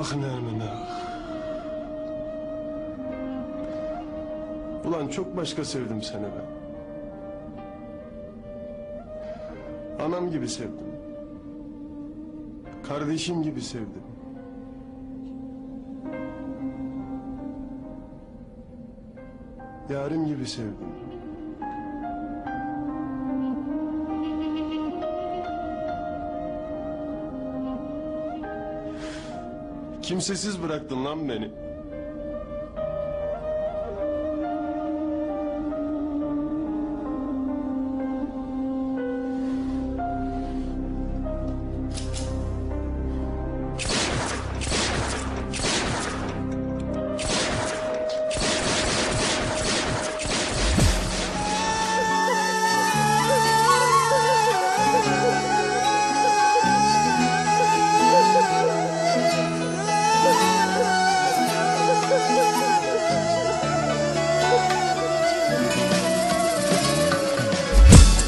Ah Nermin ah. Ulan çok başka sevdim seni ben. Anam gibi sevdim. Kardeşim gibi sevdim. Yarim gibi sevdim. Kimsesiz bıraktın lan beni.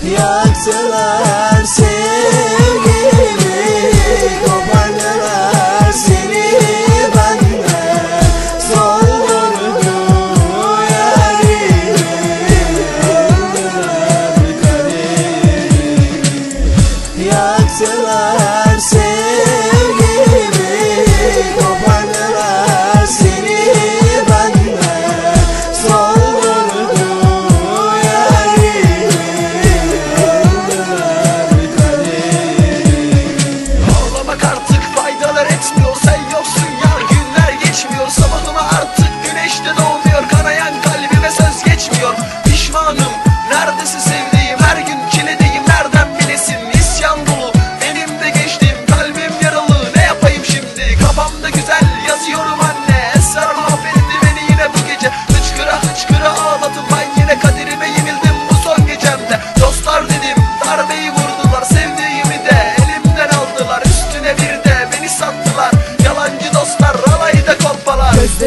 Yaksalar sevgimi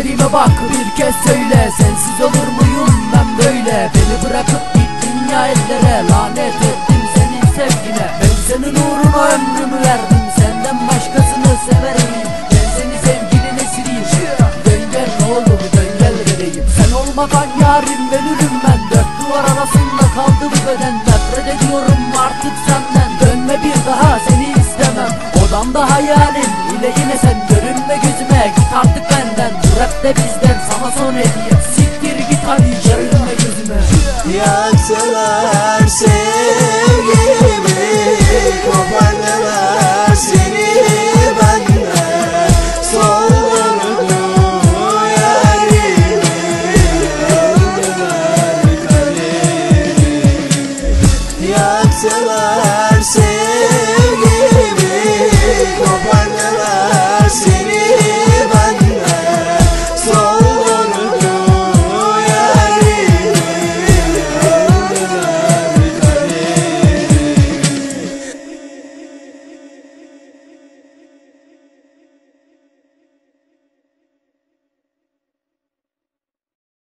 Gözlerime bak bir kez söyle Sensiz olur muyum ben böyle? Beni bırakıp gittin ya ellere Lanet ettim senin sevgine. Ben senin uğruna ömrümü verdim Senden başkasını severim. Ben seni sevginin esiriyim Dön gel ne olur dön gel vereyim Sen olmadan yarim ölürüm ben. Dört duvar arasında kaldı bu beden. Nefret ediyorum artık senden. Dönme bir daha seni istemem. Odamda hayalim ile yine sen. Görünme gözüme git artık benden de bizden sana son hediye Siktir git hadi görünme gözüme. Yaksalar